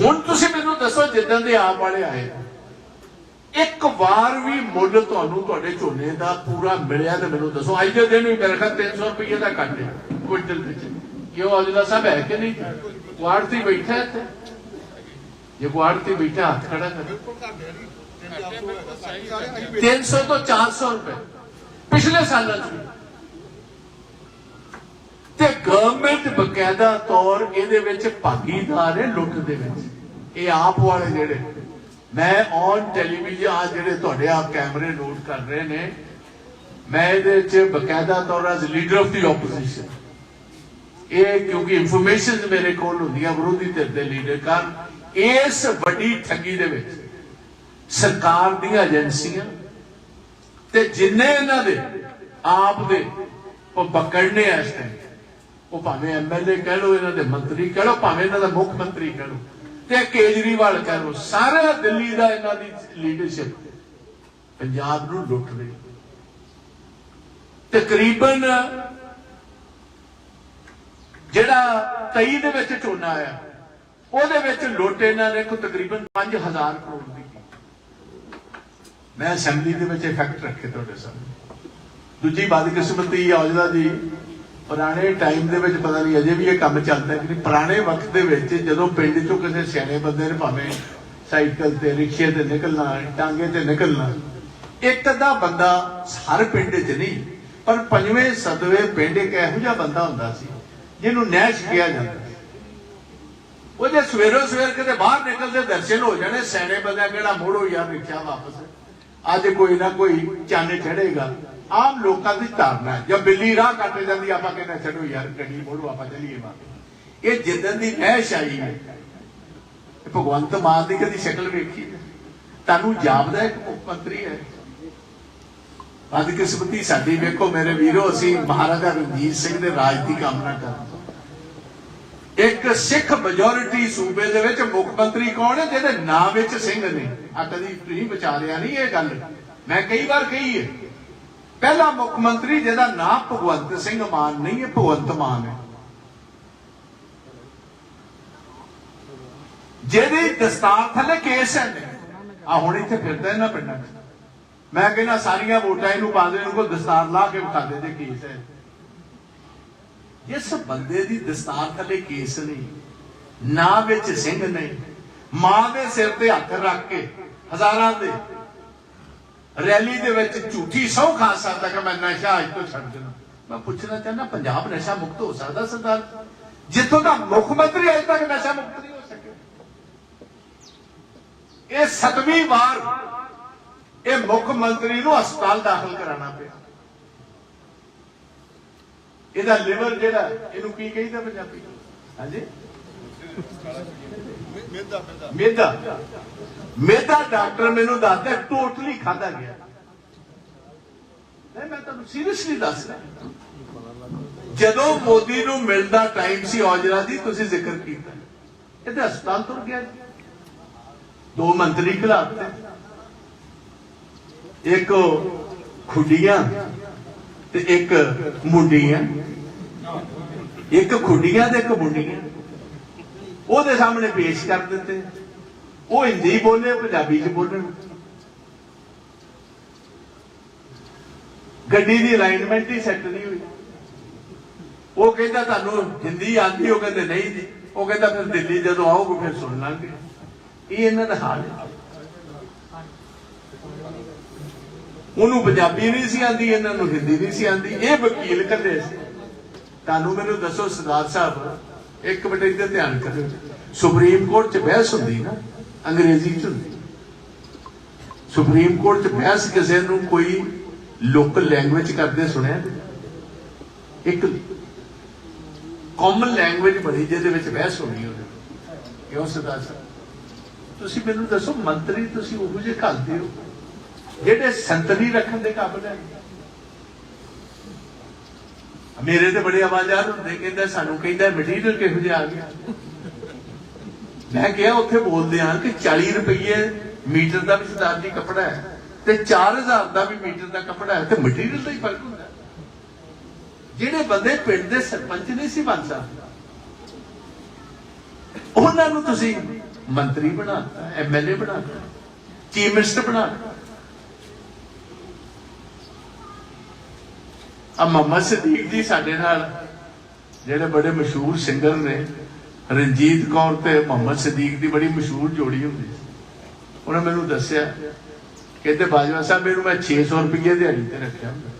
ਹੁਣ ਤੁਸੀਂ ਮੈਨੂੰ ਦੱਸੋ, ਜਿੱਦਾਂ ਦੇ ਆਪ ਵਾਲੇ ਆਏ ਇੱਕ ਵਾਰ ਵੀ ਮੁੱਲ ਤੁਹਾਨੂੰ ਤੁਹਾਡੇ ਝੋਨੇ ਦਾ ਪੂਰਾ ਮਿਲਿਆ ਤੇ ਮੈਨੂੰ ਦੱਸੋ। ਅੱਜ ਦੇ ਦਿਨ ਵੀ ਮੇਰੇ ਖਿਆਲ 300 ਰੁਪਏ ਦਾ ਕੱਟ ਹੈ ਕੁਇੰਟਲ ਵਿੱਚ। ਕਿਉਂ ਔਜਲਾ ਸਾਹਿਬ ਹੈ ਕਿ ਨਹੀਂ? ਕੁਆੜਤੀ ਬੈਠਾ ਹੈ ਇੱਥੇ। ਜੇ ਕੁਆੜਤੀ ਬੈਠਾ, ਹੱਥ ਖੜਾ ਕਰ। 300 ਤੋਂ 400 ਰੁਪਏ। ਪਿਛਲੇ ਸਾਲਾਂ 'ਚ ਤੇ ਗਵਰਨਮੈਂਟ ਬਕਾਇਦਾ ਤੌਰ ਇਹਦੇ ਵਿੱਚ ਭਾਗੀਦਾਰ ਹੈ ਲੁੱਟ ਦੇ ਵਿੱਚ। ਇਹ ਆਪ ਵਾਲੇ ਜਿਹੜੇ। ਮੈਂ ਔਨ ਟੈਲੀਵਿਜ਼ਨ ਆ ਜਿਹੜੇ ਤੁਹਾਡੇ ਆਪ ਕੈਮਰੇ ਨੋਟ ਕਰ ਰਹੇ ਨੇ, ਮੈਂ ਇਹਦੇ ਵਿੱਚ ਬਕਾਇਦਾ ਤੌਰ as leader of the opposition ਇਹ ਕਿਉਂਕਿ ਇਨਫੋਰਮੇਸ਼ਨ ਮੇਰੇ ਕੋਲ ਹੁੰਦੀਆਂ ਵਿਰੋਧੀ ਧਿਰ ਦੇ ਲੀਡਰ ਕਾਰਨ। ਇਸ ਵੱਡੀ ਠੱਗੀ ਦੇ ਵਿੱਚ ਸਰਕਾਰ ਦੀਆਂ ਏਜੰਸੀਆਂ ਤੇ ਜਿੰਨੇ ਇਹਨਾਂ ਦੇ, ਆਪ ਦੇ, ਉਹ ਪਕੜਨੇ ਆ ਇਸ ਟਾਈਮ ਉਹ ਭਾਵੇਂ ਐਮਐਲਏ ਕਹਿ ਲੋ ਇਹਨਾਂ ਦੇ ਮੰਤਰੀ ਕਹਿ ਲੋ ਭਾਵੇਂ ਇਹਨਾਂ ਦਾ ਮੁੱਖ ਮੰਤਰੀ ਕਹਿ ਲੋ ਤੇ ਕੇਜਰੀਵਾਲ ਕਹਿ ਲੋ ਸਾਰਾ ਦਿੱਲੀ ਦਾ ਇਹਨਾਂ ਦੀ ਲੀਡਰਸ਼ਿਪ ਪੰਜਾਬ ਨੂੰ ਲੁੱਟ ਰਹੀ ਤਕਰੀਬਨ ਜਿਹੜਾ 23 ਦੇ ਵਿੱਚ ਝੋਨਾ ਆਇਆ, ਉਹਦੇ ਵਿੱਚ ਲੁੱਟ ਇਹਨਾਂ ਨੇ ਕੋ ਤਕਰੀਬਨ 5000 ਕਰੋੜ ਦੀ ਮੈਂ ਅਸੈਂਬਲੀ ਦੇ ਵਿੱਚ ਇਫੈਕਟ ਰੱਖੇ ਤੁਹਾਡੇ ਸਾਹਮਣੇ। ਦੂਜੀ ਬਦਕਿਸਮਤੀ ਔਜਲਾ ਜੀ ਪੁਰਾਣੇ ਟਾਈਮ ਦੇ ਵਿੱਚ ਪਤਾ ਨਹੀਂ ਅਜੇ ਵੀ ਇਹ ਕੰਮ ਚੱਲਦਾ ਕਿ ਪੁਰਾਣੇ ਵਕਤ ਦੇ ਵਿੱਚ ਜਦੋਂ ਪਿੰਡ ਚੋਂ ਕਿਸੇ ਸਿਆਣੇ ਬੰਦੇ ਨੇ ਭਾਵੇਂ ਸਾਈਕਲ ਤੇ, ਰਿਕਸ਼ੇ ਤੇ ਨਿਕਲਣਾ, ਟਾਂਗੇ ਤੇ ਨਿਕਲਣਾ, ਇੱਕ ਅੱਧਾ ਬੰਦਾ ਹਰ ਪਿੰਡ 'ਚ ਨਹੀਂ, ਪਰ ਪੰਜਵੇਂ ਸਦਵੇਂ ਪਿੰਡ ਇੱਕ ਇਹੋ ਜਿਹਾ ਬੰਦਾ ਹੁੰਦਾ ਸੀ, ਜਿਹਨੂੰ ਨੈਸ਼ ਕਿਹਾ ਜਾਂਦਾ ਸੀ। ਉਹ ਜੇ ਸਵੇਰੋ ਸਵੇਰ ਕਿਤੇ ਬਾਹਰ ਨਿਕਲਦੇ ਦਰਸ਼ਨ ਹੋ ਜਾਣੇ, ਸਿਆਣੇ ਬੰਦਾ ਕਿਹੜਾ ਮੋੜੋ ਯਾਰ ਰਿਕਸ਼ਾ ਵਾਪਸ। ਅੱਜ ਕੋਈ ਨਾ ਕੋਈ ਚੰਨ ਚੜੇਗਾ ਆਮ ਲੋਕਾਂ ਦੀ ਧਾਰਨਾ ਹੈ। ਜਦ ਬਿੱਲੀ ਰਾਹ ਕੱਟ ਜਾਂਦੀ, ਆਪਾਂ ਕਹਿੰਦੇ ਛੱਡੋ ਯਾਰ, ਗੱਡੀ ਮੋੜੋ, ਆਪਾਂ ਚੱਲੀਏ ਵਾਪਸ ਇਹ ਜਿੱਦਨ ਦੀ ਨਹਿਸ਼ ਆਈ ਹੈ ਭਗਵੰਤ ਮਾਨ ਦੀ ਕਦੀ ਸ਼ਕਲ ਵੇਖੀ ਤੁਹਾਨੂੰ ਜਾਪਦਾ ਇੱਕ ਮੁੱਖ ਮੰਤਰੀ ਹੈ? ਅੱਜ ਕਿਸਮਤੀ ਸਾਡੀ ਵੇਖੋ, ਮੇਰੇ ਵੀਰੋ, ਅਸੀਂ ਮਹਾਰਾਜਾ ਰਣਜੀਤ ਸਿੰਘ ਦੇ ਰਾਜ ਦੀ ਕਾਮਨਾ ਕਰਦੇ ਇੱਕ ਸਿੱਖ ਮੈਜੋਰਿਟੀ ਸੂਬੇ ਦੇ ਵਿੱਚ ਮੁੱਖ ਮੰਤਰੀ ਕੌਣ ਹੈ? ਜਿਹਦੇ ਨਾਂ ਵਿੱਚ ਸਿੰਘ ਨੇ। ਆ ਕਦੀ ਤੁਸੀਂ ਵਿਚਾਰਿਆ ਨਹੀਂ ਇਹ ਗੱਲ। ਮੈਂ ਕਈ ਵਾਰ ਕਹੀ ਹੈ ਪਹਿਲਾ ਮੁੱਖ ਮੰਤਰੀ ਜਿਹਦਾ ਨਾਂ ਭਗਵੰਤ ਸਿੰਘ ਮਾਨ ਨਹੀਂ ਹੈ ਭਗਵੰਤ ਮਾਨ ਹੈ। ਜਿਹਦੀ ਦਸਤਾਰ ਥੱਲੇ ਕੇਸ ਹੈ ਆ ਹੁਣ ਇੱਥੇ ਫਿਰਦਾ ਇਹਨਾਂ ਪਿੰਡਾਂ 'ਚ ਮੈਂ ਕਹਿੰਦਾ ਸਾਰੀਆਂ ਵੋਟਾਂ ਇਹਨੂੰ ਪਾ ਦੇ, ਇਹਨੂੰ ਕੋਈ ਦਸਤਾਰ ਲਾ ਕੇ ਵਿਖਾ ਦੇ ਜੇ ਕੇਸ ਹੈ। ਇਸ ਬੰਦੇ ਦੀ ਦਸਤਾਰ ਥੱਲੇ ਕੇਸ ਨਹੀਂ, ਨਾ ਵਿੱਚ ਸਿੰਘ ਨਹੀਂ, ਮਾਂ ਦੇ ਸਿਰ ਤੇ ਹੱਥ ਰੱਖ ਕੇ ਹਜ਼ਾਰਾਂ ਦੇ ਰੈਲੀ ਦੇ ਵਿੱਚ ਝੂਠੀ ਸਹੁੰ ਖਾ ਸਕਦਾ ਕਿ ਮੈਂ ਨਸ਼ਾ ਅੱਜ ਤੋਂ ਛੱਡ ਦੇਣਾ। ਮੈਂ ਪੁੱਛਣਾ ਚਾਹੁੰਦਾ, ਪੰਜਾਬ ਨਸ਼ਾ ਮੁਕਤ ਹੋ ਸਕਦਾ ਸਰਦਾਰ? ਜਿੱਥੋਂ ਦਾ ਮੁੱਖ ਮੰਤਰੀ ਅਜੇ ਤੱਕ ਨਸ਼ਾ ਮੁਕਤ ਨਹੀਂ ਹੋ ਸਕਿਆ। ਇਹ ਸਤਵੀਂ ਵਾਰ ਇਹ ਮੁੱਖ ਮੰਤਰੀ ਨੂੰ ਹਸਪਤਾਲ ਦਾਖਲ ਕਰਾਉਣਾ ਪਿਆ। ਇਹਦਾ ਲਿਵਰ ਜਿਹੜਾ, ਇਹਨੂੰ ਕੀ ਕਹਿੰਦਾ ਪੰਜਾਬੀ? ਹਾਂਜੀ? ਮੇਦਾ ਮੇਦਾ। ਡਾਕਟਰ ਮੈਨੂੰ ਦੱਸਦਾ, ਟੋਟਲੀ ਖਾਦਾ ਗਿਆ। ਨਹੀਂ, ਮੈਂ ਤੁਹਾਨੂੰ ਸੀਰੀਅਸਲੀ ਦੱਸ ਰਿਹਾ ਜਦੋਂ ਮੋਦੀ ਨੂੰ ਮਿਲਦਾ ਟਾਈਮ ਸੀ ਔਜਲਾ ਦੀ, ਤੁਸੀਂ ਜ਼ਿਕਰ ਕੀਤਾ। ਇਹਦੇ ਹਸਪਤਾਲ ਤੁਰ ਗਿਆ। ਦੋ ਮੰਤਰੀ ਖਿਲਾਫਤੇ ਇੱਕ ਖੁੱਡੀਆਂ ਤੇ ਇੱਕ ਮੁੰਡੀਆਂ। ਇੱਕ ਖੁੱਡੀਆਂ ਤੇ ਇੱਕ ਮੁੰਡੀਆਂ। ਉਹਦੇ ਸਾਹਮਣੇ ਪੇਸ਼ ਕਰ ਦਿੱਤੇ ਉਹ ਹਿੰਦੀ ਬੋਲੇ, ਪੰਜਾਬੀ ਚ ਬੋਲਣ। ਗੱਡੀ ਦੀ ਅਲਾਈਨਮੈਂਟ ਹੀ ਸੈੱਟ ਨਹੀਂ ਹੋਈ। ਉਹ ਕਹਿੰਦਾ ਤੁਹਾਨੂੰ ਹਿੰਦੀ ਆਂਦੀ ਉਹ ਕਹਿੰਦੇ ਨਹੀਂ ਜੀ। ਉਹ ਕਹਿੰਦਾ ਫਿਰ ਦਿੱਲੀ ਜਦੋਂ ਆਓਗੇ ਫਿਰ ਸੁਣ ਲਾਂਗੇ। ਇਹ ਇਹਨਾਂ ਦਾ ਹਾਲ ਹੈ। ਉਹਨੂੰ ਪੰਜਾਬੀ ਨਹੀਂ ਸੀ ਆਂਦੀ ਇਹਨਾਂ ਨੂੰ ਹਿੰਦੀ ਨਹੀਂ ਸੀ ਆਂਦੀ ਇਹ ਵਕੀਲ ਕੱਲੇ ਸੀ। ਤੁਹਾਨੂੰ ਮੈਨੂੰ ਦੱਸੋ ਸਰਦਾਰ ਸਾਹਿਬ ਇੱਕ ਮਿੰਟ ਇੱਧਰ ਧਿਆਨ ਕਰਿਓ ਸੁਪਰੀਮ ਕੋਰਟ 'ਚ ਬਹਿਸ ਹੁੰਦੀ ਨਾ, ਅੰਗਰੇਜ਼ੀ 'ਚ ਹੁੰਦੀ। ਸੁਪਰੀਮ ਕੋਰਟ 'ਚ ਬਹਿਸ ਕਿਸੇ ਨੂੰ ਕੋਈ ਲੋਕਲ ਲੈਂਗੁਏਜ ਕਰਦੇ ਸੁਣਿਆ? ਇੱਕ ਕਾਮਨ ਲੈਂਗੁਏਜ ਬਣੀ ਜਿਹਦੇ ਵਿੱਚ ਬਹਿਸ ਹੋਣੀ ਉਹਦੇ ਕਿਉਂ ਸਰਦਾਰ ਤੁਸੀਂ ਮੈਨੂੰ ਦੱਸੋ, ਮੰਤਰੀ ਤੁਸੀਂ ਉਹੋ ਜਿਹੇ ਘੱਲਦੇ ਹੋ, ਜਿਹੜੇ ਸੰਤਰੀ ਰੱਖਣ ਦੇ ਕਾਬਿਲ ਹੈ? ਮੇਰੇ ਤੇ ਬੜੇ ਆਵਾਜ਼ਾਰ ਹੁੰਦੇ, ਕਹਿੰਦਾ ਸਾਨੂੰ ਕਹਿੰਦਾ ਮਟੀਰੀਅਲ ਕਿਹੋ ਜਿਹਾ ਆ ਗਿਆ ਮੈਂ ਕਿਹਾ ਉੱਥੇ ਬੋਲਦੇ ਆ ਕਿ 40 ਰੁਪਏ ਮੀਟਰ ਦਾ ਵੀ ਸਰਦਾਰ ਕੱਪੜਾ ਹੈ ਤੇ 4000 ਦਾ ਵੀ ਮੀਟਰ ਦਾ ਕੱਪੜਾ ਹੈ ਤੇ ਮਟੀਰੀਅਲ ਦਾ ਹੀ ਫ਼ਰਕ ਹੁੰਦਾ ਜਿਹੜੇ ਬੰਦੇ ਪਿੰਡ ਦੇ ਸਰਪੰਚ ਨਹੀਂ ਸੀ ਬਣ ਸਕਦੇ। ਉਹਨਾਂ ਨੂੰ ਤੁਸੀਂ ਮੰਤਰੀ ਬਣਾਤਾ ਐਮਐਲਏ ਬਣਾਤਾ ਚੀਫ ਮਿਨਿਸਟਰ ਬਣਾਤਾ ਆ ਮੁਹੰਮਦ ਸਦੀਕ ਜੀ ਸਾਡੇ ਨਾਲ, ਜਿਹੜੇ ਬੜੇ ਮਸ਼ਹੂਰ ਸਿੰਗਰ ਨੇ, ਰਣਜੀਤ ਕੌਰ ਤੇ ਮੁਹੰਮਦ ਸਦੀਕ ਦੀ ਬੜੀ ਮਸ਼ਹੂਰ ਜੋੜੀ ਹੁੰਦੀ ਸੀ। ਉਹਨੇ ਮੈਨੂੰ ਦੱਸਿਆ, ਕਹਿੰਦੇ ਬਾਜਵਾ ਸਾਹਿਬ ਮੈਨੂੰ ਮੈਂ 600 ਰੁਪਏ ਦਿਹਾੜੀ ਤੇ ਰੱਖਿਆ ਹੁੰਦਾ।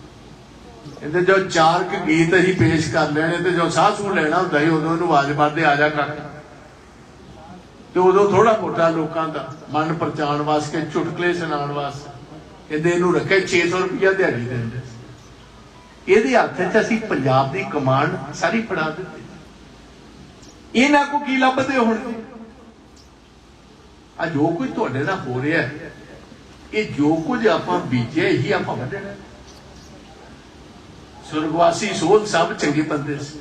ਕਹਿੰਦੇ ਜੋ ਚਾਰ ਕੁ ਗੀਤ ਅਸੀਂ ਪੇਸ਼ ਕਰ ਲੈਣੇ ਤੇ ਜੋ ਸਾਹ ਸੂ ਲੈਣਾ ਹੁੰਦਾ ਸੀ, ਉਦੋਂ ਇਹਨੂੰ ਆਵਾਜ਼ ਮਾਰਦੇ ਆ ਜਾ ਕਰ। ਤੇ ਉਦੋਂ ਥੋੜਾ ਮੋਟਾ ਲੋਕਾਂ ਦਾ ਮਨ ਪਰਚਾਣ ਵਾਸਤੇ, ਚੁਟਕਲੇ ਸੁਣਾਉਣ ਵਾਸਤੇ, ਕਹਿੰਦੇ ਇਹਨੂੰ ਰੱਖੇ 600 ਰੁਪਏ ਦਿਹਾੜੀ ਦੇ ਇਹਦੇ ਹੱਥ 'ਚ ਅਸੀਂ ਪੰਜਾਬ ਦੀ ਕਮਾਂਡ ਸਾਰੀ ਫੜਾ ਦਿੱਤੀ। ਇਹਨਾਂ ਕੋ ਕੀ ਲੱਭਦੇ ਹੁਣ ਆ ਜੋ ਕੁਝ ਤੁਹਾਡੇ ਨਾਲ ਹੋ ਰਿਹਾ ਹੈ, ਇਹ ਜੋ ਕੁਝ ਆਪਾਂ ਬੀਜਿਆ ਇਹੀ ਆਪਾਂ ਵੱਢਣਾ ਸੁਰਗਵਾਸੀ ਸੋਧ ਸਭ ਚੰਗੇ ਬੰਦੇ ਸੀ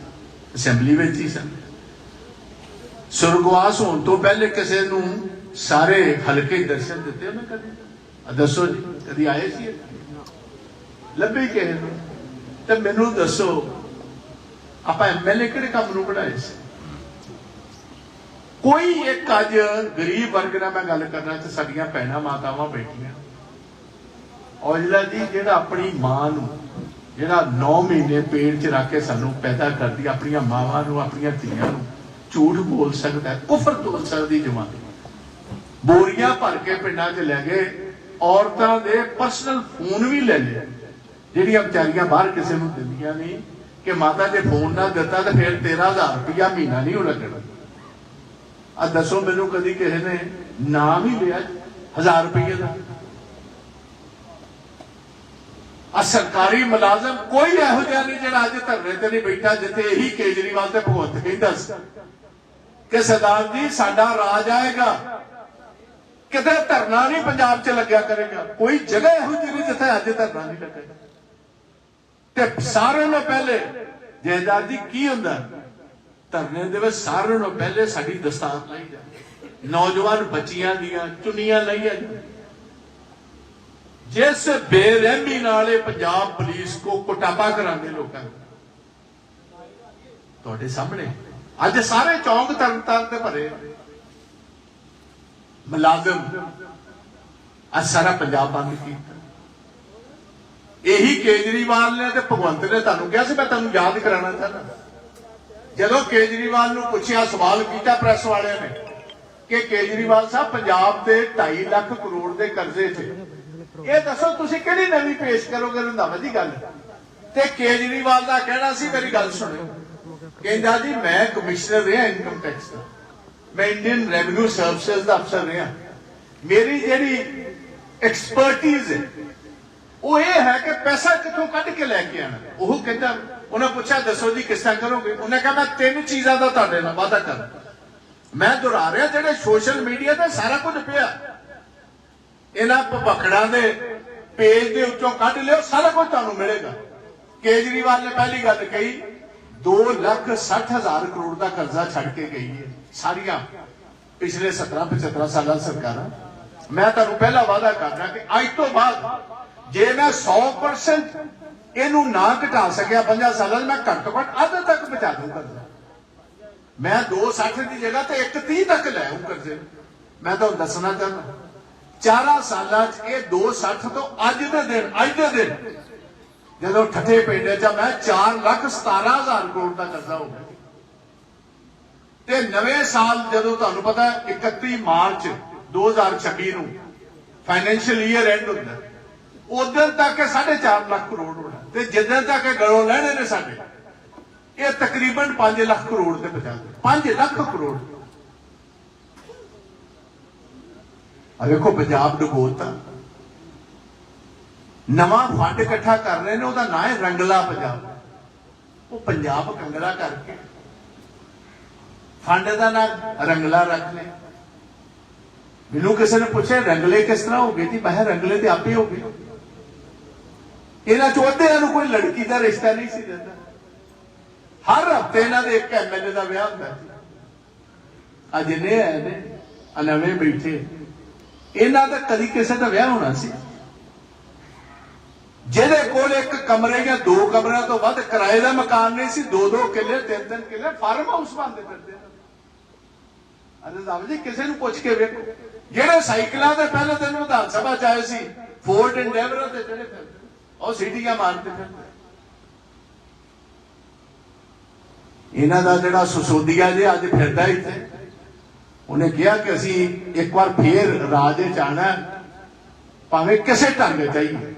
ਅਸੈਂਬਲੀ ਵਿੱਚ ਹੀ ਸਨ। ਸੁਰਗਵਾਸ ਹੋਣ ਤੋਂ ਪਹਿਲੇ ਕਿਸੇ ਨੂੰ ਸਾਰੇ ਹਲਕੇ ਦਰਸ਼ਨ ਦਿੱਤੇ ਉਹਨੇ ਕਦੀ? ਆ ਦੱਸੋ ਜੀ ਕਦੀ ਆਏ ਸੀ ਲੱਭੇ ਕਿਸੇ ਨੂੰ? ਤੇ ਮੈਨੂੰ ਦੱਸੋ, ਆਪਾਂ ਐਮਐਲਏ ਕਿਹੜੇ ਕੰਮ ਨੂੰ ਬਣਾਏ ਸੀ? ਕੋਈ ਇੱਕ ਅੱਜ ਗਰੀਬ ਵਰਗ ਨਾਲ ਮੈਂ ਗੱਲ ਕਰਨਾ ਤੇ ਸਾਡੀਆਂ ਭੈਣਾਂ ਮਾਤਾਵਾਂ ਬੈਠੀਆਂ। ਔਜਲਾ ਜੀ, ਜਿਹੜਾ ਆਪਣੀ ਮਾਂ ਨੂੰ ਜਿਹੜਾ 9 ਮਹੀਨੇ ਪੇਟ 'ਚ ਰੱਖ ਕੇ ਸਾਨੂੰ ਪੈਦਾ ਕਰਦੀ, ਆਪਣੀਆਂ ਮਾਵਾਂ ਨੂੰ, ਆਪਣੀਆਂ ਧੀਆਂ ਨੂੰ ਝੂਠ ਬੋਲ ਸਕਦਾ, ਕੁਫਰ ਤੋਲ ਸਕਦੀ ਜਵਾਨੀ। ਬੋਰੀਆਂ ਭਰ ਕੇ ਪਿੰਡਾਂ 'ਚ ਲੈ ਗਏ, ਔਰਤਾਂ ਦੇ ਪਰਸਨਲ ਫੋਨ ਵੀ ਲੈ ਲਏ ਜਿਹੜੀਆਂ ਵਿਚਾਰੀਆਂ ਬਾਹਰ ਕਿਸੇ ਨੂੰ ਦਿੰਦੀਆਂ ਨਹੀਂ, ਕਿ ਮਾਤਾ ਜੇ ਫੋਨ ਨਾ ਦਿੱਤਾ ਤਾਂ ਫਿਰ 13000 ਰੁਪਇਆ ਮਹੀਨਾ ਨਹੀਂ ਉਹ ਲੱਗਣਾ। ਆ ਦੱਸੋ ਮੈਨੂੰ ਕਦੀ ਕਿਸੇ ਨੇ ਨਾਮ ਹੀ ਲਿਆ 1000 ਰੁਪਏ ਦਾ? ਆ ਸਰਕਾਰੀ ਮੁਲਾਜ਼ਮ ਕੋਈ ਇਹੋ ਜਿਹਾ ਨਹੀਂ ਜਿਹੜਾ ਅੱਜ ਧਰਨੇ ਤੇ ਨਹੀਂ ਬੈਠਾ ਜਿੱਥੇ ਇਹੀ ਕੇਜਰੀਵਾਲ ਤੇ ਭਗਵੰਤ ਕਹਿੰਦਾ ਸੀ ਕਿ ਸਰਦਾਰ ਜੀ, ਸਾਡਾ ਰਾਜ ਆਏਗਾ। ਕਿਤੇ ਧਰਨਾ ਨਹੀਂ ਪੰਜਾਬ 'ਚ ਲੱਗਿਆ ਕਰੇਗਾ। ਕੋਈ ਜਗ੍ਹਾ ਇਹੋ ਜਿਹੀ ਨਹੀਂ ਜਿੱਥੇ ਅੱਜ ਧਰਨਾ ਨਹੀਂ ਲੱਗੇਗਾ ਤੇ ਸਾਰਿਆਂ ਨੂੰ ਪਹਿਲੇ ਜੈਦਾਰ ਜੀ ਕੀ ਹੁੰਦਾ? ਧਰਨੇ ਦੇ ਵਿੱਚ ਸਾਰਿਆਂ ਨੂੰ ਪਹਿਲੇ ਸਾਡੀ ਦਸਤਾਰ ਲਾਈ ਜਾਂਦੀ ਨੌਜਵਾਨ ਬੱਚੀਆਂ ਦੀਆਂ ਚੁੰਨੀਆਂ ਲਾਈਆਂ ਜਿਸ ਬੇਰਹਿਮੀ ਨਾਲ ਇਹ ਪੰਜਾਬ ਪੁਲਿਸ ਕੋ ਕੁਟਾਪਾ ਕਰਾਉਂਦੇ ਲੋਕਾਂ ਨੂੰ। ਤੁਹਾਡੇ ਸਾਹਮਣੇ ਅੱਜ ਸਾਰੇ ਚੌਂਕ ਤਰਨ ਤਾਰਨ ਤੇ ਭਰੇ ਆ। ਮੁਲਾਜ਼ਮ, ਅੱਜ ਸਾਰਾ ਪੰਜਾਬ ਬੰਦ ਕੀਤਾ। ਇਹੀ ਕੇਜਰੀਵਾਲ ਨੇ ਤੇ ਭਗਵੰਤ ਨੇ ਤੁਹਾਨੂੰ ਕਿਹਾ ਸੀ, ਮੈਂ ਤੁਹਾਨੂੰ ਯਾਦ ਕਰਾਉਣਾ ਚਾਹੁੰਦਾ। ਜਦੋਂ ਕੇਜਰੀਵਾਲ ਨੂੰ ਪੁੱਛਿਆ, ਸਵਾਲ ਕੀਤਾ ਪ੍ਰੈਸ ਵਾਲਿਆਂ ਨੇ ਕਿ ਕੇਜਰੀਵਾਲ ਸਾਹਿਬ, ਪੰਜਾਬ ਦੇ 2.5 ਲੱਖ ਕਰੋੜ ਦੇ ਕਰਜ਼ੇ 'ਚ ਇਹ ਦੱਸੋ ਤੁਸੀਂ ਕਿਹੜੀ ਨਵੀਂ ਪੇਸ਼ ਕਰੋਗੇ? ਰੰਧਾਵਾ ਦੀ ਗੱਲ। ਤੇ ਕੇਜਰੀਵਾਲ ਦਾ ਕਹਿਣਾ ਸੀ, ਮੇਰੀ ਗੱਲ ਸੁਣਿਓ ਕਹਿੰਦਾ ਜੀ, ਮੈਂ ਕਮਿਸ਼ਨਰ ਰਿਹਾ ਇਨਕਮ ਟੈਕਸ ਦਾ। ਮੈਂ ਇੰਡੀਅਨ ਰੈਵਨਿਊ ਸਰਵਿਸਿਜ਼ ਦਾ ਅਫਸਰ ਰਿਹਾ। ਮੇਰੀ ਜਿਹੜੀ ਐਕਸਪਰਟਿਜ਼ ਹੈ ਉਹ ਇਹ ਹੈ ਕਿ ਪੈਸਾ ਕਿੱਥੋਂ ਕੱਢ ਕੇ ਲੈ ਕੇ ਆਣਾ? ਉਹ ਕਹਿੰਦਾ, ਉਹਨਾਂ ਪੁੱਛਿਆ, ਦੱਸੋ ਜੀ, ਕਿਸ ਤਰ੍ਹਾਂ ਕਰੋਗੇ? ਉਹਨੇ ਕਿਹਾ, ਮੈਂ ਤਿੰਨ ਚੀਜ਼ਾਂ ਦਾ ਤੁਹਾਡੇ ਨਾਲ ਵਾਅਦਾ ਕਰ ਮੈਂ ਦੁਹਰਾ ਰਿਹਾ, ਜਿਹੜੇ ਸੋਸ਼ਲ ਮੀਡੀਆ ਤੇ ਸਾਰਾ ਕੁਝ ਪਿਆ। ਇਹਨਾਂ ਭਪਕੜਾਂ ਦੇ ਪੇਜ ਦੇ ਉੱਤੋਂ ਕੱਢ ਲਿਓ, ਸਾਰਾ ਕੁਝ ਤੁਹਾਨੂੰ ਮਿਲੇਗਾ। ਕੇਜਰੀਵਾਲ ਨੇ ਪਹਿਲੀ ਗੱਲ ਕਹੀ 2 ਲੱਖ 60 ਹਜ਼ਾਰ ਕਰੋੜ ਦਾ ਕਰਜ਼ਾ ਛੱਡ ਕੇ ਗਈ ਹੈ। ਸਾਰੀਆਂ ਪਿਛਲੇ 17 75 ਸਾਲਾਂ ਸਰਕਾਰਾਂ। ਮੈਂ ਤੁਹਾਨੂੰ ਪਹਿਲਾ ਵਾਅਦਾ ਕਰਦਾ ਕਿ ਅੱਜ ਤੋਂ ਬਾਅਦ ਜੇ ਮੈਂ 100% ਇਹਨੂੰ ਨਾ ਘਟਾ ਸਕਿਆ 50 ਸਾਲਾਂ 'ਚ, ਮੈਂ ਘੱਟ ਤੋਂ ਘੱਟ ਅੱਧ ਤੱਕ ਪਹੁੰਚਾ ਦੂੰ ਕਰਜ਼ਾ ਮੈਂ 260 ਦੀ ਜਗ੍ਹਾ ਤੇ 130 ਤੱਕ ਲੈ ਆਉਂ ਕਰਜ਼ੇ ਮੈਂ ਤੁਹਾਨੂੰ ਦੱਸਣਾ ਚਾਹੁੰਦਾ, ਚਾਰਾਂ ਸਾਲਾਂ 'ਚ ਇਹ 260 ਤੋਂ ਅੱਜ ਦੇ ਦਿਨ, ਅੱਜ ਦੇ ਦਿਨ ਜਦੋਂ ਠੱਠੇ ਪਿੰਡੇ 'ਚ ਮੈਂ 4 ਲੱਖ 17 ਹਜ਼ਾਰ ਕਰੋੜ ਦਾ ਕਰਜ਼ਾ ਹੋ ਗਿਆ। ਤੇ ਨਵੇਂ ਸਾਲ ਜਦੋਂ ਤੁਹਾਨੂੰ ਪਤਾ ਹੈ 31 ਮਾਰਚ 2026 ਨੂੰ, ਫਾਈਨੈਂਸ਼ੀਅਲ ਈਅਰ ਐਂਡ ਹੁੰਦਾ। ਉਦੋਂ ਤੱਕ ਇਹ 4.5 ਲੱਖ ਕਰੋੜ ਹੋਣਾ। ਤੇ ਜਦੋਂ ਤੱਕ ਗਲੋਂ ਲੈਣੇ ਨੇ ਸਾਡੇ, ਇਹ ਤਕਰੀਬਨ 5 ਲੱਖ ਕਰੋੜ ਤੇ ਪਹੁੰਚਾ ਦੇ 5 ਲੱਖ ਕਰੋੜ। ਆ ਵੇਖੋ, ਪੰਜਾਬ ਡੁਬੋਤਾ। ਨਵਾਂ ਫੰਡ ਇਕੱਠਾ ਕਰ ਰਹੇ ਨੇ, ਉਹਦਾ ਨਾਂ ਹੈ ਰੰਗਲਾ ਪੰਜਾਬ। ਉਹ ਪੰਜਾਬ ਕੰਗਲਾ ਕਰਕੇ। ਫੰਡ ਦਾ ਨਾਂ ਰੰਗਲਾ ਰੱਖ ਲਿਆ ਮੈਨੂੰ ਕਿਸੇ ਨੇ ਪੁੱਛਿਆ, ਰੰਗਲੇ ਕਿਸ ਤਰ੍ਹਾਂ ਹੋ ਗਏ ਜੀ ਮੈਂ ਰੰਗਲੇ ਤੇ ਆਪੇ ਹੋ ਇਹਨਾਂ ਇਹਨਾਂ ਚੋਦਿਆਂ ਨੂੰ ਕੋਈ ਲੜਕੀ ਦਾ ਰਿਸ਼ਤਾ ਨਹੀਂ ਸੀ ਦਿੰਦਾ। ਹਰ ਹਫ਼ਤੇ ਇਹਨਾਂ ਦੇ ਇੱਕ ਐਮਐਲਏ ਦਾ ਵਿਆਹ ਹੁੰਦਾ ਸੀ। ਆ ਜਿੰਨੇ ਆਏ ਨੇ, ਆ ਬੈਠੇ। ਇਹਨਾਂ ਦਾ ਕਦੀ ਕਿਸੇ ਦਾ ਵਿਆਹ ਹੋਣਾ ਸੀ। ਜਿਹਦੇ ਕੋਲ ਇੱਕ ਕਮਰੇ ਜਾਂ ਦੋ ਕਮਰਿਆਂ ਤੋਂ ਵੱਧ ਕਿਰਾਏ ਦਾ ਮਕਾਨ ਨਹੀਂ ਸੀ ਦੋ ਦੋ ਕਿੱਲੇ ਤਿੰਨ ਤਿੰਨ ਕਿੱਲੇ, ਫਾਰਮ ਹਾਊਸ ਬਣਦੇ ਫਿਰਦੇ ਨੇ। ਸਾਹਿਬ ਜੀ ਕਿਸੇ ਨੂੰ ਪੁੱਛ ਕੇ ਵੇਖੋ। ਜਿਹੜੇ ਸਾਈਕਲਾਂ ਤੇ ਪਹਿਲਾਂ ਤੈਨੂੰ ਵਿਧਾਨ ਸਭਾ ਚ ਆਏ ਸੀ ਫੋਰਡ ਐਂਡੇਵਰ ਤੇ ਜਿਹੜੇ ਫਿਰਦੇ ਉਹ ਸੀਟੀਆਂ ਮਾਰਦੇ ਫਿਰਦੇ ਇਹਨਾਂ ਦਾ ਜਿਹੜਾ ਸਸੋਦੀਆ ਜੇ ਅੱਜ ਫਿਰਦਾ ਇੱਥੇ, ਉਹਨੇ ਕਿਹਾ ਕਿ ਅਸੀਂ ਇੱਕ ਵਾਰ ਫੇਰ ਰਾਜ ਵਿੱਚ ਭਾਵੇਂ ਕਿਸੇ ਢੰਗ ਚਾਹੀਏ।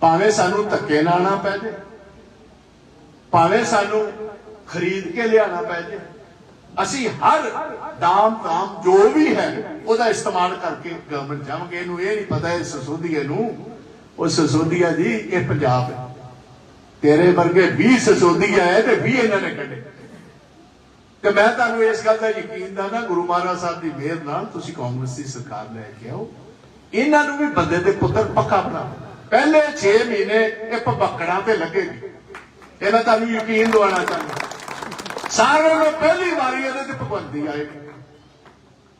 ਭਾਵੇਂ ਸਾਨੂੰ ਧੱਕੇ ਨਾਲ ਆਉਣਾ ਪੈ ਜੇ। ਭਾਵੇਂ ਸਾਨੂੰ ਖਰੀਦ ਕੇ ਲਿਆਣਾ ਪੈ ਜੇ। ਅਸੀਂ ਹਰ ਦਾਮ ਤਾਮ ਜੋ ਵੀ ਹੈ, ਉਹਦਾ ਇਸਤੇਮਾਲ ਕਰਕੇ ਗਵਰਨਮੈਂਟ ਜਾਵਾਂਗੇ। ਇਹਨੂੰ ਇਹ ਨਹੀਂ ਪਤਾ, ਇਸ ਸਸੋਦੀਏ ਨੂੰ ਉਹ ਸਸੋਦੀਆ ਜੀ, ਇਹ ਪੰਜਾਬ ਹੈ। ਤੇਰੇ ਵਰਗੇ 20 ਸਸੋਦੀਆ ਹੈ ਤੇ 20 ਇਹਨਾਂ ਨੇ ਕੱਢੇ। ਤੇ ਮੈਂ ਤੁਹਾਨੂੰ ਇਸ ਗੱਲ ਦਾ ਯਕੀਨ ਦਾ ਗੁਰੂ ਮਹਾਰਾਜ ਸਾਹਿਬ ਦੀ ਮਿਹਰ ਨਾਲ ਤੁਸੀਂ ਕਾਂਗਰਸ ਦੀ ਸਰਕਾਰ ਲੈ ਕੇ ਆਓ। ਇਹਨਾਂ ਨੂੰ ਵੀ ਬੰਦੇ ਦੇ ਪੁੱਤਰ ਪੱਕਾ ਬਣਾਓ ਪਹਿਲੇ 6 ਮਹੀਨੇ ਇਹ ਭਬਕੜਾਂ ਤੇ ਲੱਗੇਗੀ। ਇਹ ਮੈਂ ਤੁਹਾਨੂੰ ਯਕੀਨ ਦਿਵਾਉਣਾ ਚਾਹੁੰਦਾ। ਸਾਰਿਆਂ ਨੂੰ ਪਹਿਲੀ ਵਾਰੀ ਇਹਦੇ ਤੇ ਪਾਬੰਦੀ ਆਏਗੀ।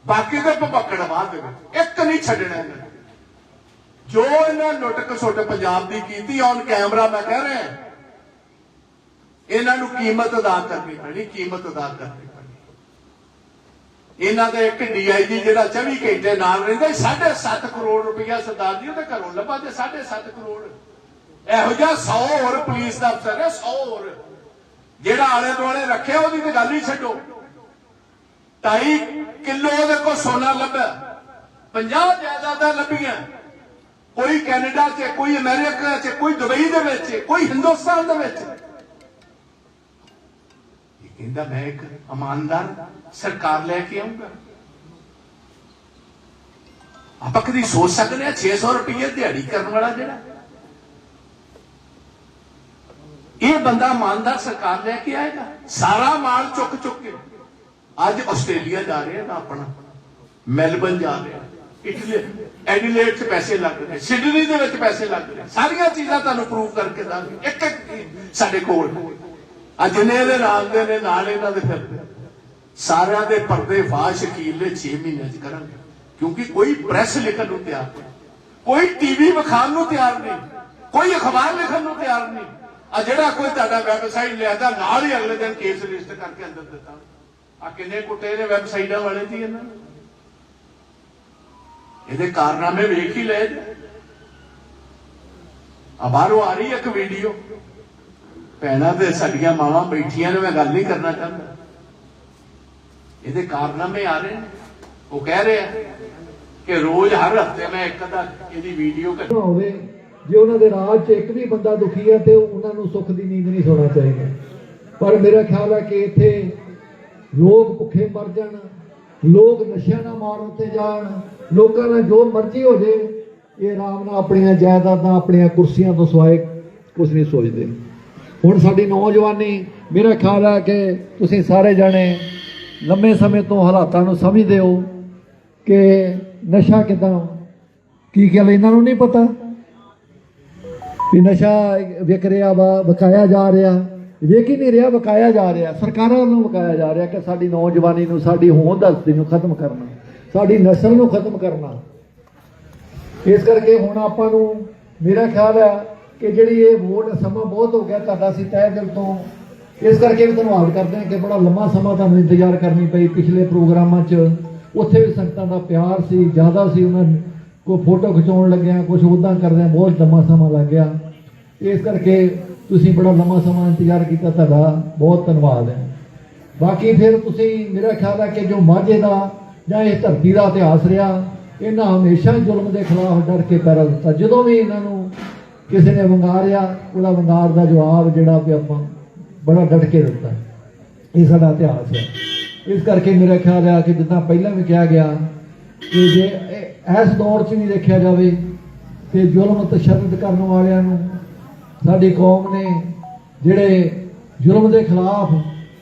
ਬਾਕੀ ਦੇ ਭਬਕੜ ਬਾਅਦ ਦੇ ਇੱਕ ਨਹੀਂ ਛੱਡਣਾ ਇਹਨਾਂ ਨੇ। ਜੋ ਇਹਨਾਂ ਲੁੱਟ ਖਸੁੱਟ ਪੰਜਾਬ ਦੀ ਕੀਤੀ ਔਨ ਕੈਮਰਾ ਮੈਂ ਕਹਿ ਰਿਹਾ। ਇਹਨਾਂ ਨੂੰ ਕੀਮਤ ਅਦਾ ਕਰਨੀ ਪੈਣੀ, ਕੀਮਤ ਅਦਾ ਕਰਨੀ ਪੈਣੀ। ਇਹਨਾਂ ਦਾ ਇੱਕ ਡੀਆਈਜੀ ਜਿਹੜਾ 24 ਘੰਟੇ ਨਾਲ ਰਹਿੰਦਾ 7.5 ਕਰੋੜ ਰੁਪਇਆ ਸਰਦਾਰ ਜੀ ਉਹਦੇ ਘਰੋਂ ਲੱਭਾ ਤੇ 7.5 ਕਰੋੜ। ਇਹੋ ਜਿਹਾ 100 ਹੋਰ ਪੁਲਿਸ ਦਾ ਅਫਸਰ ਹੈ 100 ਹੋਰ। ਜਿਹੜਾ ਆਲੇ ਦੁਆਲੇ ਰੱਖਿਆ, ਉਹਦੀ ਤੇ ਗੱਲ ਹੀ ਛੱਡੋ। ਢਾਈ ਕਿਲੋ ਉਹਦੇ ਕੋਲ ਸੋਨਾ ਲੱਭਾ 50 ਜਾਇਦਾਦਾਂ ਲੱਭੀਆਂ। ਕੋਈ ਕੈਨੇਡਾ 'ਚ, ਕੋਈ ਅਮਰੀਕਾ 'ਚ, ਕੋਈ ਦੁਬਈ ਦੇ ਵਿੱਚ, ਕੋਈ ਹਿੰਦੁਸਤਾਨ ਦੇ ਵਿੱਚ। ਇਹ ਕਹਿੰਦਾ, ਮੈਂ ਇੱਕ ਇਮਾਨਦਾਰ ਸਰਕਾਰ ਲੈ ਕੇ ਆਉਂਗਾ ਆਪਾਂ ਕਦੀ ਸੋਚ ਸਕਦੇ ਆ 600 ਰੁਪਏ ਦਿਹਾੜੀ ਕਰਨ ਵਾਲਾ ਜਿਹੜਾ? ਇਹ ਬੰਦਾ ਇਮਾਨਦਾਰ ਸਰਕਾਰ ਲੈ ਕੇ ਆਏਗਾ। ਸਾਰਾ ਮਾਲ ਚੁੱਕ ਚੁੱਕ ਕੇ। ਅੱਜ ਆਸਟ੍ਰੇਲੀਆ ਜਾ ਰਿਹਾ ਨਾ ਆਪਣਾ। ਮੈਲਬਨ ਜਾ ਰਿਹਾ। ਇਟਲੀ ਐਡੀਲੇਡ 'ਚ ਪੈਸੇ ਲੱਗ ਰਹੇ, ਸਿਡਨੀ ਦੇ ਵਿੱਚ ਪੈਸੇ ਲੱਗ ਰਹੇ। ਸਾਰੀਆਂ ਚੀਜ਼ਾਂ ਤੁਹਾਨੂੰ ਪ੍ਰੂਵ ਕਰਕੇ ਦਾਂਗੇ। ਇੱਕ ਇੱਕ ਸਾਡੇ ਕੋਲ। ਅੱਜ ਜਿੰਨੇ ਦੇ ਨਾਲ ਦੇ ਨੇ, ਨਾਲ ਇਹਨਾਂ ਦੇ ਫਿਰਦੇ ਸਾਰਿਆਂ ਦੇ ਪਰਦੇ ਫਾਸ਼ ਅਖੀਰਲੇ 6 ਮਹੀਨਿਆਂ 'ਚ ਕਰਾਂਗੇ। ਕਿਉਂਕਿ ਕੋਈ ਪ੍ਰੈਸ ਲਿਖਣ ਨੂੰ ਤਿਆਰ ਨਹੀਂ। ਕੋਈ ਟੀਵੀ ਵਿਖਾਉਣ ਨੂੰ ਤਿਆਰ ਨਹੀਂ। ਕੋਈ ਅਖਬਾਰ ਲਿਖਣ ਨੂੰ ਤਿਆਰ ਨਹੀਂ। ਆ ਜਿਹੜਾ ਕੋਈ ਤੁਹਾਡਾ ਵੈਬਸਾਈਟ ਲਿਆਦਾ, ਨਾਲ ਹੀ ਅਗਲੇ ਦਿਨ ਕੇਸ ਰਜਿਸਟਰ ਕਰਕੇ ਅੰਦਰ ਦਿੱਤਾ। ਆ ਕਿੰਨੇ ਕੁੱਟੇ ਨੇ ਵੈਬਸਾਈਟਾਂ ਵਾਲੇ ਦੀ ਇਹਨਾਂ ਨੇ। ਇਹਦੇ ਕਾਰਨਾਮੇ ਵੇਖ ਹੀ ਲਏ ਜੇ। ਆ ਬਾਹਰੋਂ ਆ ਰਹੀ ਇੱਕ ਵੀਡੀਓ ਭੈਣਾਂ ਤੇ ਸਾਡੀਆਂ ਮਾਵਾਂ ਬੈਠੀਆਂ ਨੇ, ਮੈਂ ਗੱਲ ਨਹੀਂ ਕਰਨਾ ਚਾਹੁੰਦਾ। ਇਹਦੇ ਕਾਰਨਾਮੇ ਆ ਰਹੇ ਨੇ। ਉਹ ਕਹਿ ਰਹੇ ਕਿ ਰੋਜ਼ ਹਰ ਹਫ਼ਤੇ ਮੈਂ ਇੱਕ ਅੱਧਾ ਇਹਦੀ ਵੀਡੀਓ ਕਰ ਹੋਵੇ, ਜੇ ਉਹਨਾਂ ਦੇ ਰਾਜ 'ਚ ਇੱਕ ਵੀ ਬੰਦਾ ਦੁਖੀ ਹੈ ਤੇ ਉਹਨਾਂ ਨੂੰ ਸੁੱਖ ਦੀ ਨੀਂਦ ਨਹੀਂ ਸੌਣਾ ਚਾਹੀਦਾ। ਪਰ ਮੇਰਾ ਖਿਆਲ ਹੈ ਕਿ ਇੱਥੇ ਲੋਕ ਭੁੱਖੇ ਮਰ ਜਾਣ, ਲੋਕ ਨਸ਼ਿਆਂ ਨਾਲ ਮਾਰਨ ਤੇ ਜਾਣ ਲੋਕਾਂ ਨਾਲ ਜੋ ਮਰਜ਼ੀ ਹੋ ਜੇ ਇਹ ਆਰਾਮ ਨਾਲ ਆਪਣੀਆਂ ਜਾਇਦਾਦਾਂ, ਆਪਣੀਆਂ ਕੁਰਸੀਆਂ ਤੋਂ ਸਵਾਏ ਕੁਝ ਨਹੀਂ ਸੋਚਦੇ। ਹੁਣ ਸਾਡੀ ਨੌਜਵਾਨੀ, ਮੇਰਾ ਖਿਆਲ ਹੈ ਕਿ ਤੁਸੀਂ ਸਾਰੇ ਜਾਣੇ ਲੰਮੇ ਸਮੇਂ ਤੋਂ ਹਾਲਾਤਾਂ ਨੂੰ ਸਮਝਦੇ ਹੋ ਕਿ ਨਸ਼ਾ ਕਿਦਾਂ, ਕੀ ਗੱਲ ਇਹਨਾਂ ਨੂੰ ਨਹੀਂ ਪਤਾ? ਵੀ ਨਸ਼ਾ ਵਿਕ ਰਿਹਾ ਵਾ, ਵਿਕਾਇਆ ਜਾ ਰਿਹਾ। ਵੇਖ ਹੀ ਨਹੀਂ ਰਿਹਾ, ਵਿਕਾਇਆ ਜਾ ਰਿਹਾ। ਸਰਕਾਰਾਂ ਨੂੰ ਵਿਕਾਇਆ ਜਾ ਰਿਹਾ ਕਿ ਸਾਡੀ ਨੌਜਵਾਨੀ ਨੂੰ, ਸਾਡੀ ਹੋਂਦ ਹਸਤੀ ਨੂੰ ਖਤਮ ਕਰਨਾ। ਸਾਡੀ ਨਸਲ ਨੂੰ ਖਤਮ ਕਰਨਾ। ਇਸ ਕਰਕੇ ਹੁਣ ਆਪਾਂ ਨੂੰ ਮੇਰਾ ਖਿਆਲ ਹੈ ਕਿ ਜਿਹੜੀ ਇਹ ਵੋਟ ਸਮਾਂ ਬਹੁਤ ਹੋ ਗਿਆ ਤੁਹਾਡਾ ਸੀ ਤਹਿ ਦਿਲ ਤੋਂ। ਇਸ ਕਰਕੇ ਵੀ ਧੰਨਵਾਦ ਕਰਦੇ ਹਾਂ ਕਿ ਬੜਾ ਲੰਮਾ ਸਮਾਂ ਤੁਹਾਨੂੰ ਇੰਤਜ਼ਾਰ ਕਰਨੀ ਪਈ ਪਿਛਲੇ ਪ੍ਰੋਗਰਾਮਾਂ 'ਚ। ਉੱਥੇ ਵੀ ਸੰਗਤਾਂ ਦਾ ਪਿਆਰ ਸੀ, ਜ਼ਿਆਦਾ ਸੀ ਉਹਨਾਂ ਨੂੰ। ਕੋਈ ਫੋਟੋ ਖਿਚਾਉਣ ਲੱਗਿਆ ਕੁਝ ਉਦਾਂ ਕਰਦੇ ਬਹੁਤ ਲੰਮਾ ਸਮਾਂ ਲੱਗ ਗਿਆ। ਇਸ ਕਰਕੇ ਤੁਸੀਂ ਬੜਾ ਲੰਮਾ ਸਮਾਂ ਇੰਤਜ਼ਾਰ ਕੀਤਾ, ਤੁਹਾਡਾ ਬਹੁਤ ਧੰਨਵਾਦ ਹੈ। ਬਾਕੀ ਫਿਰ ਤੁਸੀਂ, ਮੇਰਾ ਖਿਆਲ ਹੈ ਕਿ ਜੋ ਮਾਝੇ ਦਾ ਜਾਂ ਇਸ ਧਰਤੀ ਦਾ ਇਤਿਹਾਸ ਰਿਹਾ, ਇਹਨਾਂ ਹਮੇਸ਼ਾ ਜ਼ੁਲਮ ਦੇ ਖਿਲਾਫ ਡਟ ਕੇ ਪੈਰਾ ਦਿੱਤਾ ਜਦੋਂ ਵੀ ਇਹਨਾਂ ਨੂੰ ਕਿਸੇ ਨੇ ਵੰਗਾਰਿਆ, ਉਹਦਾ ਵੰਗਾਰ ਦਾ ਜਵਾਬ ਜਿਹੜਾ ਵੀ ਆਪਾਂ ਬੜਾ ਡਟ ਕੇ ਦਿੱਤਾ ਇਹ ਸਾਡਾ ਇਤਿਹਾਸ ਹੈ। ਇਸ ਕਰਕੇ ਮੇਰਾ ਖਿਆਲ ਆ ਕਿ ਜਿੱਦਾਂ ਪਹਿਲਾਂ ਵੀ ਕਿਹਾ ਗਿਆ ਕਿ ਜੇ ਇਸ ਦੌਰ 'ਚ ਨਹੀਂ ਦੇਖਿਆ ਜਾਵੇ ਤੇ ਜ਼ੁਲਮ ਤਸ਼ੱਦਦ ਕਰਨ ਵਾਲਿਆਂ ਨੂੰ ਸਾਡੀ ਕੌਮ ਨੇ ਜਿਹੜੇ ਜ਼ੁਲਮ ਦੇ ਖਿਲਾਫ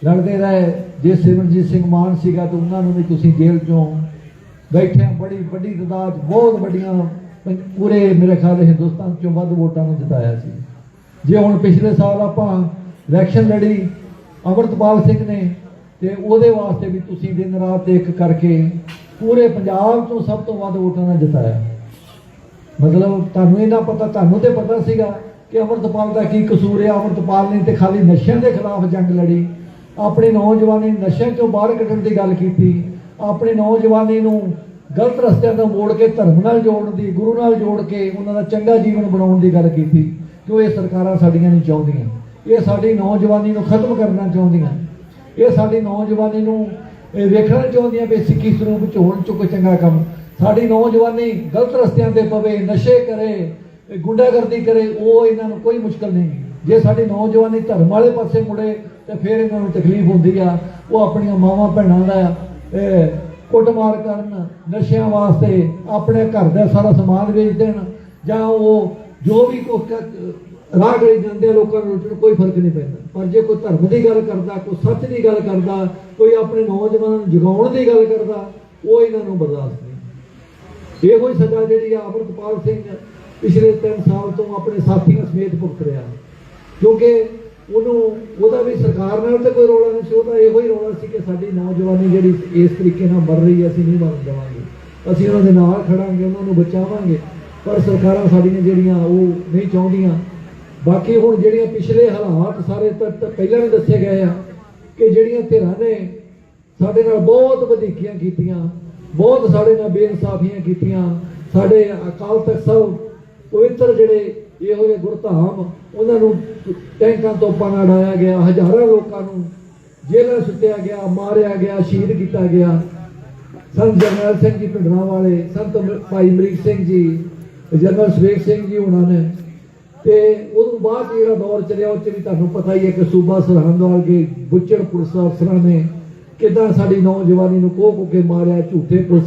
ਲੜਦੇ ਰਹੇ ਜੇ ਸਿਮਰਜੀਤ ਸਿੰਘ ਮਾਨ ਸੀਗਾ ਤਾਂ ਉਹਨਾਂ ਨੂੰ ਵੀ ਤੁਸੀਂ ਜੇਲ੍ਹ 'ਚੋਂ ਬੈਠਿਆਂ ਬੜੀ ਵੱਡੀ ਤਦਾਦ, ਬਹੁਤ ਵੱਡੀਆਂ ਪੰ- ਪੂਰੇ ਮੇਰੇ ਖਿਆਲ ਹਿੰਦੁਸਤਾਨ 'ਚੋਂ ਵੱਧ ਵੋਟਾਂ ਨੂੰ ਜਿਤਾਇਆ ਸੀ। ਜੇ ਹੁਣ ਪਿਛਲੇ ਸਾਲ ਆਪਾਂ ਇਲੈਕਸ਼ਨ ਲੜੀ, ਅਮਰਤਪਾਲ ਸਿੰਘ ਨੇ, ਤੇ ਉਹਦੇ ਵਾਸਤੇ ਵੀ ਤੁਸੀਂ ਦਿਨ ਰਾਤ ਇੱਕ ਕਰਕੇ ਪੂਰੇ ਪੰਜਾਬ ਤੋਂ ਸਭ ਤੋਂ ਵੱਧ ਵੋਟਾਂ ਨਾਲ ਜਿਤਾਇਆ। ਮਤਲਬ ਤੁਹਾਨੂੰ ਇਹਨਾਂ ਪਤਾ, ਤੁਹਾਨੂੰ ਤੇ ਪਤਾ ਸੀਗਾ ਕਿ ਅਮਰਤਪਾਲ ਦਾ ਕੀ ਕਸੂਰ ਹੈ। ਅਮਰਤਪਾਲ ਨੇ ਤੇ ਖਾਲੀ ਨਸ਼ਿਆਂ ਦੇ ਖਿਲਾਫ ਜੰਗ ਲੜੀ। ਆਪਣੀ ਨੌਜਵਾਨੀ ਨਸ਼ਿਆਂ ਚੋਂ ਬਾਹਰ ਕੱਢਣ ਦੀ ਗੱਲ ਕੀਤੀ, ਆਪਣੀ ਨੌਜਵਾਨੀ ਨੂੰ ਗਲਤ ਰਸਤਿਆਂ ਤੋਂ ਮੋੜ ਕੇ ਧਰਮ ਨਾਲ ਜੋੜਨ ਦੀ, ਗੁਰੂ ਨਾਲ ਜੋੜ ਕੇ ਉਹਨਾਂ ਦਾ ਚੰਗਾ ਜੀਵਨ ਬਣਾਉਣ ਦੀ ਗੱਲ ਕੀਤੀ ਕਿਉਂ ਇਹ ਸਰਕਾਰਾਂ ਸਾਡੀਆਂ ਨਹੀਂ ਚਾਹੁੰਦੀਆਂ। ਇਹ ਸਾਡੀ ਨੌਜਵਾਨੀ ਨੂੰ ਖਤਮ ਕਰਨਾ ਚਾਹੁੰਦੀਆਂ। ਇਹ ਸਾਡੀ ਨੌਜਵਾਨੀ ਨੂੰ ਇਹ ਵੇਖਣਾ ਚਾਹੁੰਦੀਆਂ ਵੀ ਸਿੱਖੀ ਸਰੂਪ ਚ ਹੋਣ ਚ ਚੰਗਾ ਕੰਮ। ਸਾਡੀ ਨੌਜਵਾਨੀ ਗਲਤ ਰਸਤਿਆਂ ਤੇ ਪਵੇ, ਨਸ਼ੇ ਕਰੇ ਗੁੰਡਾਗਰਦੀ ਕਰੇ, ਉਹ ਇਹਨਾਂ ਨੂੰ ਕੋਈ ਮੁਸ਼ਕਲ ਨਹੀਂ। ਜੇ ਸਾਡੀ ਨੌਜਵਾਨੀ ਧਰਮ ਵਾਲੇ ਪਾਸੇ ਮੁੜੇ ਤੇ ਫਿਰ ਇਹਨਾਂ ਨੂੰ ਤਕਲੀਫ ਹੁੰਦੀ ਆ ਉਹ ਆਪਣੀਆਂ ਮਾਵਾਂ ਭੈਣਾਂ ਦਾ ਇਹ, ਕੁੱਟਮਾਰ ਕਰਨ ਨਸ਼ਿਆਂ ਵਾਸਤੇ ਆਪਣੇ ਘਰ ਦਾ ਸਾਰਾ ਸਮਾਨ ਵੇਚ ਦੇਣ ਜਾਂ ਉਹ ਜੋ ਵੀ ਕੋ ਰਾਹ ਗਲੀ ਜਾਂਦੇ ਆ ਲੋਕਾਂ ਨੂੰ ਲੁੱਟਣ ਕੋਈ ਫ਼ਰਕ ਨਹੀਂ ਪੈਂਦਾ। ਪਰ ਜੇ ਕੋਈ ਧਰਮ ਦੀ ਗੱਲ ਕਰਦਾ ਕੋਈ ਸੱਚ ਦੀ ਗੱਲ ਕਰਦਾ ਕੋਈ ਆਪਣੇ ਨੌਜਵਾਨਾਂ ਨੂੰ ਜਗਾਉਣ ਦੀ ਗੱਲ ਕਰਦਾ ਉਹ ਇਹਨਾਂ ਨੂੰ ਬਰਦਾਸ਼ਤ ਨਹੀਂ ਇਹੋ ਹੀ ਸਜ਼ਾ ਜਿਹੜੀ ਆ ਅਮਰਤਪਾਲ ਸਿੰਘ ਪਿਛਲੇ 3 ਸਾਲ ਤੋਂ ਆਪਣੇ ਸਾਥੀਆਂ ਸਮੇਤ ਭੁਗਤ ਰਿਹਾ। ਕਿਉਂਕਿ ਉਹਨੂੰ, ਉਹਦਾ ਵੀ ਸਰਕਾਰ ਨਾਲ ਤੇ ਕੋਈ ਰੌਲਾ ਨਹੀਂ ਸੀ ਉਹਦਾ ਇਹੋ ਹੀ ਰੌਲਾ ਸੀ ਕਿ ਸਾਡੀ ਨੌਜਵਾਨੀ ਜਿਹੜੀ ਇਸ ਤਰੀਕੇ ਨਾਲ ਮਰ ਰਹੀ ਹੈ, ਅਸੀਂ ਨਹੀਂ ਮਰਨ ਦੇਵਾਂਗੇ। ਅਸੀਂ ਉਹਨਾਂ ਦੇ ਨਾਲ ਖੜਾਂਗੇ, ਉਹਨਾਂ ਨੂੰ ਬਚਾਵਾਂਗੇ। ਪਰ ਸਰਕਾਰਾਂ ਸਾਡੀਆਂ ਜਿਹੜੀਆਂ ਉਹ ਨਹੀਂ ਚਾਹੁੰਦੀਆਂ। ਬਾਕੀ ਹੁਣ ਜਿਹੜੀਆਂ ਪਿਛਲੇ ਹਾਲਾਤ ਸਾਰੇ ਪਹਿਲਾਂ ਵੀ ਦੱਸੇ ਗਏ ਆ ਕਿ ਜਿਹੜੀਆਂ ਧਿਰਾਂ ਨੇ ਸਾਡੇ ਨਾਲ ਬਹੁਤ ਵਧੀਕੀਆਂ ਕੀਤੀਆਂ, ਬਹੁਤ ਸਾਡੇ ਨਾਲ ਬੇਇਨਸਾਫੀਆਂ ਕੀਤੀਆਂ, ਸਾਡੇ ਅਕਾਲ ਤਖਤ ਸਾਹਿਬ ਪਵਿੱਤਰ ਜਿਹੜੇ ਇਹੋ ਜਿਹੇ ਗੁਰਧਾਮ ਉਹਨਾਂ ਨੂੰ ਟੈਂਕਾਂ ਤੋਂ ਨਾਲ ਉਡਾਇਆ ਗਿਆ, ਹਜ਼ਾਰਾਂ ਲੋਕਾਂ ਨੂੰ ਜੇਲ੍ਹਾਂ ਸੁੱਟਿਆ ਗਿਆ, ਮਾਰਿਆ ਗਿਆ, ਸ਼ਹੀਦ ਕੀਤਾ ਗਿਆ। ਸੰਤ ਜਰਨੈਲ ਸਿੰਘ ਜੀ ਪਿੰਡਰਾਂ ਵਾਲੇ, ਸੰਤ ਭਾਈ ਮਰੀਕ ਸਿੰਘ ਜੀ, ਜਨਰਲ ਸੁਰੇਖ ਸਿੰਘ ਜੀ ਉਹਨਾਂ ਨੇ। ਤੇ ਉਦੋਂ ਬਾਅਦ ਜਿਹੜਾ ਦੌਰ ਚੱਲਿਆ, ਉਹ ਚ ਵੀ ਤੁਹਾਨੂੰ ਪਤਾ ਹੀ ਹੈ ਕਿ ਸੂਬਾ ਸਰਹੰਦ ਵਰਗੇ ਬੁੱਚੜ ਪੁਲਿਸ ਅਫਸਰਾਂ ਨੇ ਕਿਦਾਂ ਸਾਡੀ ਨੌਜਵਾਨੀ ਨੂੰ ਕੋਹ ਕੋਹ ਕੇ ਮਾਰਿਆ, ਝੂਠੇ ਪੁਲਿਸ